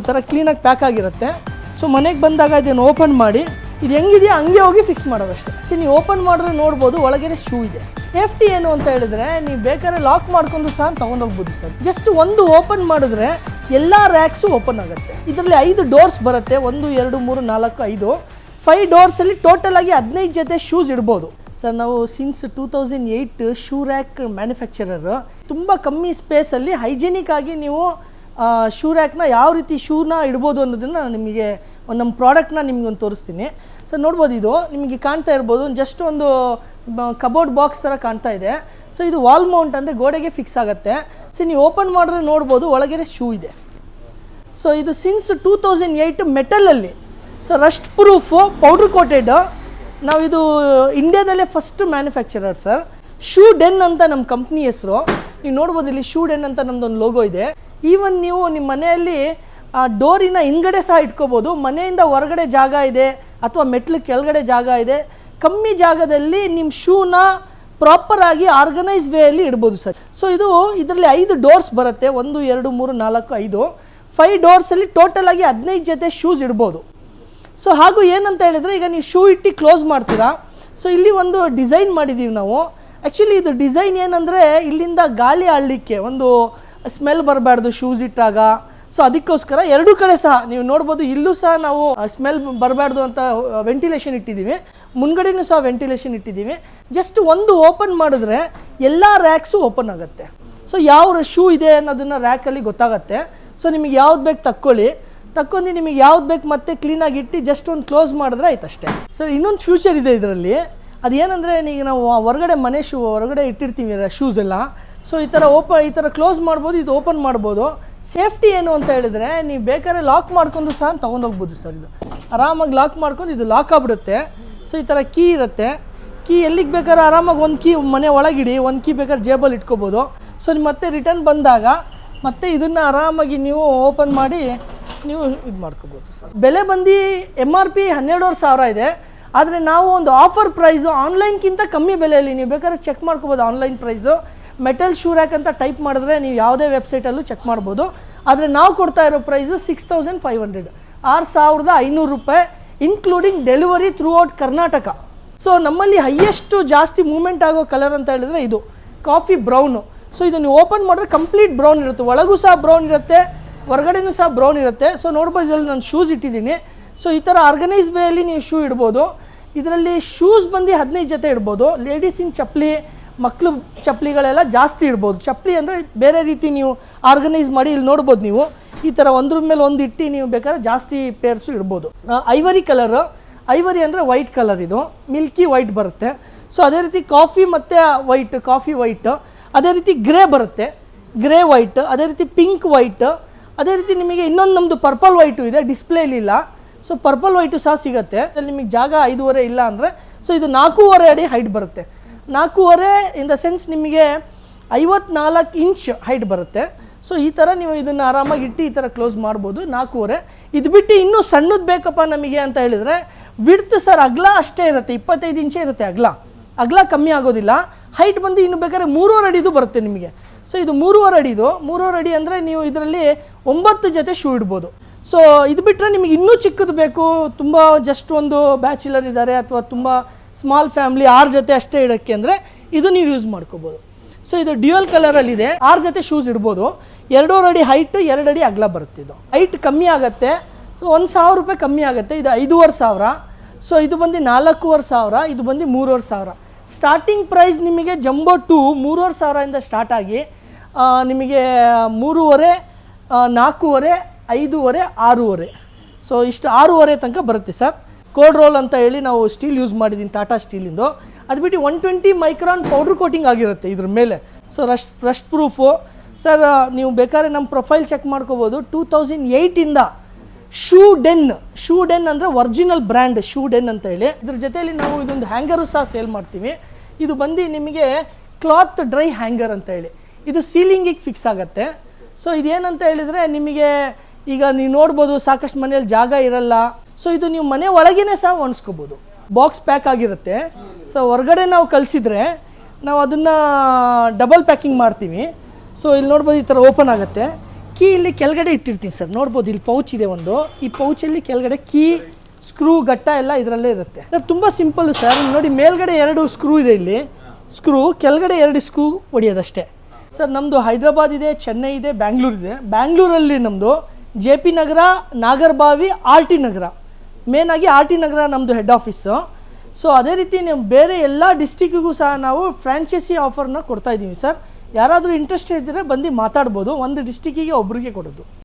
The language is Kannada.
ಈ ಥರ ಕ್ಲೀನಾಗಿ ಪ್ಯಾಕ್ ಆಗಿರುತ್ತೆ. ಸೊ ಮನೆಗೆ ಬಂದಾಗ ಇದನ್ನು ಓಪನ್ ಮಾಡಿ, ಇದು ಹೆಂಗಿದೆಯಾ ಹಂಗೆ ಹೋಗಿ ಫಿಕ್ಸ್ ಮಾಡೋದಷ್ಟೇ. ಸೊ ನೀವು ಓಪನ್ ಮಾಡಿದ್ರೆ ನೋಡ್ಬೋದು, ಒಳಗಡೆ ಶೂ ಇದೆ. ಸೇಫ್ಟಿ ಏನು ಅಂತ ಹೇಳಿದ್ರೆ, ನೀವು ಬೇಕಾದ್ರೆ ಲಾಕ್ ಮಾಡ್ಕೊಂಡು ಸಹ ತೊಗೊಂಡೋಗ್ಬೋದು ಸರ್ ಜಸ್ಟ್ ಒಂದು ಓಪನ್ ಮಾಡಿದ್ರೆ ಎಲ್ಲ ರ್ಯಾಕ್ಸು ಓಪನ್ ಆಗುತ್ತೆ. ಇದರಲ್ಲಿ ಐದು ಡೋರ್ಸ್ ಬರುತ್ತೆ, ಒಂದು, ಎರಡು, ಮೂರು, ನಾಲ್ಕು, ಐದು. ಫೈವ್ ಡೋರ್ಸಲ್ಲಿ ಟೋಟಲ್ ಆಗಿ ಹದಿನೈದು ಜೊತೆ ಶೂಸ್ ಇಡ್ಬೋದು. ಸರ್ ನಾವು since two thousand eight shoe rack manufacturer ತುಂಬ ಕಮ್ಮಿ ಸ್ಪೇಸಲ್ಲಿ ಹೈಜೆನಿಕ್ ಆಗಿ ನೀವು ಶೂ ರ್ಯಾಕ್ನ ಯಾವ ರೀತಿ ಶೂನ ಇಡ್ಬೋದು ಅನ್ನೋದನ್ನು ನಾನು ನಿಮಗೆ ಒಂದು ನಮ್ಮ ಪ್ರಾಡಕ್ಟ್ನ ನಿಮ್ಗೆ ಒಂದು ತೋರಿಸ್ತೀನಿ. ಸೊ ನೋಡ್ಬೋದು ಇದು, ನಿಮಗೆ ಕಾಣ್ತಾ ಇರ್ಬೋದು ಜಸ್ಟ್ ಒಂದು ಕಬೋರ್ಡ್ ಬಾಕ್ಸ್ ಥರ ಕಾಣ್ತಾ ಇದೆ. ಸೊ ಇದು ವಾಲ್ ಮೌಂಟ್ ಅಂದರೆ ಗೋಡೆಗೆ ಫಿಕ್ಸ್ ಆಗುತ್ತೆ. ಸೊ ನೀವು ಓಪನ್ ಮಾಡಿದ್ರೆ ನೋಡ್ಬೋದು, ಒಳಗಡೆ ಶೂ ಇದೆ. ಸೊ ಇದು since two thousand eight ಮೆಟಲಲ್ಲಿ so rust proof powder coated ನಾವು ಇದು ಇಂಡಿಯಾದಲ್ಲೇ first manufacturer sir shoe den ಅಂತ ನಮ್ಮ ಕಂಪ್ನಿ ಹೆಸರು. ನೀವು ನೋಡ್ಬೋದು ಇಲ್ಲಿ ಶೂ ಡೆನ್ ಅಂತ ಒಂದು ಲೋಗೋ ಇದೆ. ಈವನ್ ನೀವು ನಿಮ್ಮ ಮನೆಯಲ್ಲಿ, ಆ, ಡೋರಿನ ಹಿಂಗಡೆ ಸಹ ಇಟ್ಕೋಬೋದು. ಮನೆಯಿಂದ ಹೊರಗಡೆ ಜಾಗ ಇದೆ ಅಥವಾ ಮೆಟ್ಲು ಕೆಳಗಡೆ ಜಾಗ ಇದೆ. ಕಮ್ಮಿ ಜಾಗದಲ್ಲಿ ನಿಮ್ಮ ಶೂನ ಪ್ರಾಪರಾಗಿ ಆರ್ಗನೈಸ್ ವೇಯಲ್ಲಿ ಇಡ್ಬೋದು ಸರ್. ಸೊ ಇದು ಇದರಲ್ಲಿ ಐದು ಡೋರ್ಸ್ ಬರುತ್ತೆ. ಒಂದು, ಎರಡು, ಮೂರು, ನಾಲ್ಕು, ಐದು. ಫೈವ್ ಡೋರ್ಸಲ್ಲಿ ಟೋಟಲ್ ಆಗಿ ಹದಿನೈದು ಜೊತೆ ಶೂಸ್ ಇಡ್ಬೋದು. ಸೊ ಹಾಗೂ ಏನಂತ ಹೇಳಿದರೆ, ಈಗ ನೀವು ಶೂ ಇಟ್ಟು ಕ್ಲೋಸ್ ಮಾಡ್ತೀರಾ? ಸೊ ಇಲ್ಲಿ ಒಂದು ಡಿಸೈನ್ ಮಾಡಿದ್ದೀವಿ ನಾವು. ಆ್ಯಕ್ಚುಲಿ ಇದು ಡಿಸೈನ್ ಏನಂದರೆ, ಇಲ್ಲಿಂದ ಗಾಳಿ ಆಡಲಿಕ್ಕೆ ಒಂದು ಸ್ಮೆಲ್ ಬರಬಾರ್ದು ಶೂಸ್ ಇಟ್ಟಾಗ. ಸೊ ಅದಕ್ಕೋಸ್ಕರ ಎರಡೂ ಕಡೆ ಸಹ ನೀವು ನೋಡ್ಬೋದು, ಇಲ್ಲೂ ಸಹ ನಾವು ಸ್ಮೆಲ್ ಬರಬಾರ್ದು ಅಂತ ವೆಂಟಿಲೇಷನ್ ಇಟ್ಟಿದ್ದೀವಿ. ಮುಂದ್ಗಡೆನೂ ಸಹ ವೆಂಟಿಲೇಷನ್ ಇಟ್ಟಿದ್ದೀವಿ. ಜಸ್ಟ್ ಒಂದು ಓಪನ್ ಮಾಡಿದ್ರೆ ಎಲ್ಲ ರ್ಯಾಕ್ಸು ಓಪನ್ ಆಗುತ್ತೆ. ಸೊ ಯಾವ ಶೂ ಇದೆ ಅನ್ನೋದನ್ನು ರ್ಯಾಕಲ್ಲಿ ಗೊತ್ತಾಗತ್ತೆ. ಸೊ ನಿಮಗೆ ಯಾವ್ದು ಬೇಕು ತಕ್ಕೊಳ್ಳಿ. ತಕ್ಕೊಂಡು ನಿಮಗೆ ಯಾವ್ದು ಬೇಕು ಮತ್ತೆ ಕ್ಲೀನಾಗಿ ಇಟ್ಟು ಜಸ್ಟ್ ಒಂದು ಕ್ಲೋಸ್ ಮಾಡಿದ್ರೆ ಆಯ್ತು ಅಷ್ಟೇ. ಸರ್ ಇನ್ನೊಂದು ಫ್ಯೂಚರ್ ಇದೆ ಇದರಲ್ಲಿ. ಅದೇನಂದರೆ, ಈಗ ನಾವು ಹೊರಗಡೆ ಮನೆ ಶೂ ಹೊರಗಡೆ ಇಟ್ಟಿರ್ತೀವಿ ಶೂಸ್ ಎಲ್ಲ. ಸೊ ಈ ಥರ ಓಪ ಈ ಥರ ಕ್ಲೋಸ್ ಮಾಡ್ಬೋದು, ಇದು ಓಪನ್ ಮಾಡ್ಬೋದು. ಸೇಫ್ಟಿ ಏನು ಅಂತ ಹೇಳಿದರೆ, ನೀವು ಬೇಕಾದ್ರೆ ಲಾಕ್ ಮಾಡ್ಕೊಂಡು ಸಹ ತೊಗೊಂಡೋಗ್ಬೋದು ಸರ್ ಇದು. ಆರಾಮಾಗಿ ಲಾಕ್ ಮಾಡ್ಕೊಂಡು ಇದು ಲಾಕ್ ಆಗ್ಬಿಡುತ್ತೆ. ಸೊ ಈ ಥರ ಕೀ ಇರುತ್ತೆ. ಕೀ ಎಲ್ಲಿಗೆ ಬೇಕಾದ್ರೆ ಆರಾಮಾಗಿ ಒಂದು ಕೀ ಮನೆ ಒಳಗಿಡಿ, ಒಂದು ಕೀ ಬೇಕಾದ್ರೆ ಜೇಬಲ್ಲಿ ಇಟ್ಕೋಬೋದು. ಸೊ ನೀವು ಮತ್ತೆ ರಿಟರ್ನ್ ಬಂದಾಗ ಮತ್ತೆ ಇದನ್ನು ಆರಾಮಾಗಿ ನೀವು ಓಪನ್ ಮಾಡಿ ನೀವು ಇದು ಮಾಡ್ಕೋಬೋದು ಸರ್. ಬೆಲೆ ಬಂದು ಎಂ ಆರ್ ಪಿ ಹನ್ನೆರಡುವರೆ ಸಾವಿರ ಇದೆ. ಆದರೆ ನಾವು ಒಂದು ಆಫರ್ ಪ್ರೈಸು ಆನ್ಲೈನ್ಗಿಂತ ಕಮ್ಮಿ ಬೆಲೆಯಲ್ಲಿ ನೀವು ಬೇಕಾದ್ರೆ ಚೆಕ್ ಮಾಡ್ಕೋಬೋದು online price metal shoe rack ಅಂತ ಟೈಪ್ ಮಾಡಿದ್ರೆ ನೀವು ಯಾವುದೇ ವೆಬ್ಸೈಟಲ್ಲೂ ಚೆಕ್ ಮಾಡ್ಬೋದು. ಆದರೆ ನಾವು ಕೊಡ್ತಾ ಇರೋ price six thousand five hundred ಆರು ಸಾವಿರದ ಐನೂರು ರೂಪಾಯಿ including delivery throughout Karnataka. So ನಮ್ಮಲ್ಲಿ ಹೈಯೆಸ್ಟು ಜಾಸ್ತಿ ಮೂಮೆಂಟ್ ಆಗೋ ಕಲರ್ ಅಂತ ಹೇಳಿದ್ರೆ ಇದು. ಕಾಫಿ ಬ್ರೌನು ಸೊ ಇದು ನೀವು ಓಪನ್ ಮಾಡಿದ್ರೆ ಕಂಪ್ಲೀಟ್ ಬ್ರೌನ್ ಇರುತ್ತೆ. ಒಳಗೂ ಸಹ ಬ್ರೌನ್ ಇರುತ್ತೆ, ಹೊರಗಡೆನೂ ಸಹ ಬ್ರೌನ್ ಇರುತ್ತೆ. ಸೊ ನೋಡ್ಬೋದು ಇದರಲ್ಲಿ ನಾನು ಶೂಸ್ ಇಟ್ಟಿದ್ದೀನಿ. ಸೊ ಈ ಥರ ಆರ್ಗನೈಸ್ ವೇಯಲ್ಲಿ ನೀವು ಶೂ ಇಡ್ಬೋದು. ಇದರಲ್ಲಿ ಶೂಸ್ ಬಂದು ಹದಿನೈದು ಜೊತೆ ಇಡ್ಬೋದು. ಲೇಡೀಸಿನ ಚಪ್ಪಲಿ ಮಕ್ಕಳು ಚಪ್ಪಲಿಗಳೆಲ್ಲ ಜಾಸ್ತಿ ಇಡ್ಬೋದು. ಚಪ್ಪಲಿ ಅಂದರೆ ಬೇರೆ ರೀತಿ ನೀವು ಆರ್ಗನೈಸ್ ಮಾಡಿ ಇಲ್ಲಿ ನೋಡ್ಬೋದು ನೀವು. ಈ ಥರ ಒಂದ್ರ ಮೇಲೆ ಒಂದು ಇಟ್ಟು ನೀವು ಬೇಕಾದ್ರೆ ಜಾಸ್ತಿ ಪೇರ್ಸು ಇಡ್ಬೋದು. ಐವರಿ ಕಲರು ಐವರಿ ಅಂದರೆ ವೈಟ್ ಕಲರ್ ಇದು. ಮಿಲ್ಕಿ ವೈಟ್ ಬರುತ್ತೆ. ಸೊ ಅದೇ ರೀತಿ ಕಾಫಿ ಮತ್ತು ವೈಟ್ ಕಾಫಿ ವೈಟ್ ಅದೇ ರೀತಿ ಗ್ರೇ ಬರುತ್ತೆ. ಗ್ರೇ ವೈಟ್ ಅದೇ ರೀತಿ ಪಿಂಕ್ ವೈಟ್ ಅದೇ ರೀತಿ ನಿಮಗೆ ಇನ್ನೊಂದು ನಮ್ಮದು ಪರ್ಪಲ್ ವೈಟು ಇದೆ ಡಿಸ್ಪ್ಲೇಲಿ ಇಲ್ಲ. ಸೊ ಪರ್ಪಲ್ ವೈಟು ಸಹ ಸಿಗುತ್ತೆ. ಅಲ್ಲಿ ನಿಮಗೆ ಜಾಗ ಐದೂವರೆ ಇಲ್ಲ ಅಂದರೆ ಸೊ ಇದು ನಾಲ್ಕೂವರೆ ಅಡಿ ಹೈಟ್ ಬರುತ್ತೆ. ನಾಲ್ಕೂವರೆ ಇನ್ ದ ಸೆನ್ಸ್ ನಿಮಗೆ ಐವತ್ನಾಲ್ಕು ಇಂಚ್ ಹೈಟ್ ಬರುತ್ತೆ. ಸೊ ಈ ಥರ ನೀವು ಇದನ್ನು ಆರಾಮಾಗಿ ಇಟ್ಟು ಈ ಥರ ಕ್ಲೋಸ್ ಮಾಡ್ಬೋದು, ನಾಲ್ಕೂವರೆ. ಇದು ಬಿಟ್ಟು ಇನ್ನೂ ಸಣ್ಣದು ಬೇಕಪ್ಪ ನಮಗೆ ಅಂತ ಹೇಳಿದರೆ ವಿಡ್ತ್ ಸರ್ ಅಗಲ ಅಷ್ಟೇ ಇರುತ್ತೆ, ಇಪ್ಪತ್ತೈದು ಇಂಚೇ ಇರುತ್ತೆ ಅಗಲ. ಅಗಲ ಕಮ್ಮಿ ಆಗೋದಿಲ್ಲ. ಹೈಟ್ ಬಂದು ಇನ್ನು ಬೇಕಾದ್ರೆ ಮೂರುವರೆ ಅಡಿದು ಬರುತ್ತೆ ನಿಮಗೆ. ಸೊ ಇದು ಮೂರುವರೆ ಅಡಿದು, ಮೂರುವರೆ ಅಡಿ ಅಂದರೆ ನೀವು ಇದರಲ್ಲಿ ಒಂಬತ್ತು ಜೊತೆ ಶೂ ಇಡ್ಬೋದು. ಸೊ ಇದು ಬಿಟ್ಟರೆ ನಿಮಗೆ ಇನ್ನೂ ಚಿಕ್ಕದು ಬೇಕು. ತುಂಬ ಜಸ್ಟ್ ಒಂದು ಬ್ಯಾಚುಲರ್ ಇದ್ದಾರೆ ಅಥವಾ ತುಂಬ ಸ್ಮಾಲ್ ಫ್ಯಾಮ್ಲಿ ಆರ್ ಜೊತೆ ಅಷ್ಟೇ ಇಡೋಕ್ಕೆ ಅಂದರೆ ಇದು ನೀವು ಯೂಸ್ ಮಾಡ್ಕೋಬೋದು. ಸೊ ಇದು ಡ್ಯೂಯಲ್ ಕಲರಲ್ಲಿದೆ ಆರ್ ಜೊತೆ ಶೂಸ್ ಇಡ್ಬೋದು. ಎರಡೂರು ಅಡಿ ಹೈಟ್ ಎರಡು ಅಡಿ ಅಗಲ ಇದು. ಹೈಟ್ ಕಮ್ಮಿ ಆಗುತ್ತೆ. ಸೊ ಒಂದು ಸಾವಿರ ರೂಪಾಯಿ ಕಮ್ಮಿ ಆಗುತ್ತೆ. ಇದು ಐದೂವರೆ ಸಾವಿರ. ಸೊ ಇದು ಬಂದು ನಾಲ್ಕೂವರೆ ಸಾವಿರ, ಇದು ಬಂದು ಮೂರುವರೆ ಸಾವಿರ. ಸ್ಟಾರ್ಟಿಂಗ್ ಪ್ರೈಸ್ ನಿಮಗೆ ಜಂಬೋ ಟು ಮೂರುವರೆ ಸಾವಿರದಿಂದ ಸ್ಟಾರ್ಟ್ ಆಗಿ ನಿಮಗೆ ಮೂರುವರೆ ನಾಲ್ಕೂವರೆ, ಐದೂವರೆ, ಆರೂವರೆ. ಸೊ ಇಷ್ಟು ಆರೂವರೆ ತನಕ ಬರುತ್ತೆ ಸರ್. ಕೋಲ್ಡ್ ರೋಲ್ ಅಂತ ಹೇಳಿ ನಾವು ಸ್ಟೀಲ್ ಯೂಸ್ ಮಾಡಿದ್ದೀನಿ ಟಾಟಾ ಸ್ಟೀಲಿಂದು ಅದು ಬಿಟ್ಟು one twenty micron powder coating ಆಗಿರುತ್ತೆ ಇದ್ರ ಮೇಲೆ. So rust rust proof sir ನೀವು ಬೇಕಾದ್ರೆ ನಮ್ಮ ಪ್ರೊಫೈಲ್ ಚೆಕ್ ಮಾಡ್ಕೋಬೋದು. ಟೂ ತೌಸಂಡ್ ಏಯ್ಟಿಂದ ಶೂ ಡೆನ್ ಶೂ ಡೆನ್ ಅಂದರೆ ಒರ್ಜಿನಲ್ ಬ್ರ್ಯಾಂಡ್ ಶೂ ಡೆನ್ ಅಂತ ಹೇಳಿ. ಇದ್ರ ಜೊತೆಯಲ್ಲಿ ನಾವು ಇದೊಂದು ಹ್ಯಾಂಗರು ಸಹ ಸೇಲ್ ಮಾಡ್ತೀವಿ. ಇದು ಬಂದು ನಿಮಗೆ ಕ್ಲಾತ್ ಡ್ರೈ ಹ್ಯಾಂಗರ್ ಅಂತ ಹೇಳಿ. ಇದು ಸೀಲಿಂಗಿಗೆ ಫಿಕ್ಸ್ ಆಗುತ್ತೆ. ಸೊ ಇದೇನಂತ ಹೇಳಿದರೆ ನಿಮಗೆ ಈಗ ನೀವು ನೋಡ್ಬೋದು ಸಾಕಷ್ಟು ಮನೆಯಲ್ಲಿ ಜಾಗ ಇರಲ್ಲ. ಸೊ ಇದು ನೀವು ಮನೆ ಒಳಗೇನೆ ಸಹ ಒಣಸ್ಕೋಬೋದು. ಬಾಕ್ಸ್ ಪ್ಯಾಕ್ ಆಗಿರುತ್ತೆ. ಸೊ ಹೊರಗಡೆ ನಾವು ಕಲಿಸಿದ್ರೆ ನಾವು ಅದನ್ನು ಡಬಲ್ ಪ್ಯಾಕಿಂಗ್ ಮಾಡ್ತೀವಿ. ಸೊ ಇಲ್ಲಿ ನೋಡ್ಬೋದು ಈ ಥರ ಓಪನ್ ಆಗುತ್ತೆ. ಕೀ ಇಲ್ಲಿ ಕೆಳಗಡೆ ಇಟ್ಟಿರ್ತೀವಿ ಸರ್. ನೋಡ್ಬೋದು ಇಲ್ಲಿ ಪೌಚ್ ಇದೆ ಒಂದು. ಈ ಪೌಚಲ್ಲಿ ಕೆಳಗಡೆ ಕೀ ಸ್ಕ್ರೂ ಗಟ್ಟ ಎಲ್ಲ ಇದರಲ್ಲೇ ಇರುತ್ತೆ. ಸರ್, ತುಂಬ ಸಿಂಪಲ್ ಸರ್. ನೋಡಿ, ಮೇಲ್ಗಡೆ ಎರಡು ಸ್ಕ್ರೂ ಇದೆ ಇಲ್ಲಿ. ಸ್ಕ್ರೂ ಕೆಳಗಡೆ ಎರಡು ಸ್ಕ್ರೂ ಹೊಡಿಯೋದಷ್ಟೇ ಸರ್ ನಮ್ಮದು ಹೈದ್ರಾಬಾದ್ ಇದೆ, ಚೆನ್ನೈ ಇದೆ, ಬ್ಯಾಂಗ್ಳೂರ್ ಇದೆ. ಬ್ಯಾಂಗ್ಳೂರಲ್ಲಿ ನಮ್ಮದು J P Nagar, Nagarbhavi, R T Nagar. ಮೇನಾಗಿ ಆರ್ ಟಿ ನಗರ ನಮ್ಮದು ಹೆಡ್ ಆಫೀಸು ಸೊ ಅದೇ ರೀತಿ ನೀವು ಬೇರೆ ಎಲ್ಲ ಡಿಸ್ಟಿಕ್ಕಿಗೂ ಸಹ ನಾವು ಫ್ರ್ಯಾಂಚೈಸಿ ಆಫರ್ನ ಕೊಡ್ತಾ ಇದ್ದೀವಿ ಸರ್ ಯಾರಾದರೂ ಇಂಟ್ರೆಸ್ಟ್ ಇದ್ದರೆ ಬಂದು ಮಾತಾಡ್ಬೋದು. ಒಂದು ಡಿಸ್ಟಿಕ್ಕಿಗೆ ಒಬ್ಬರಿಗೆ ಕೊಡೋದು.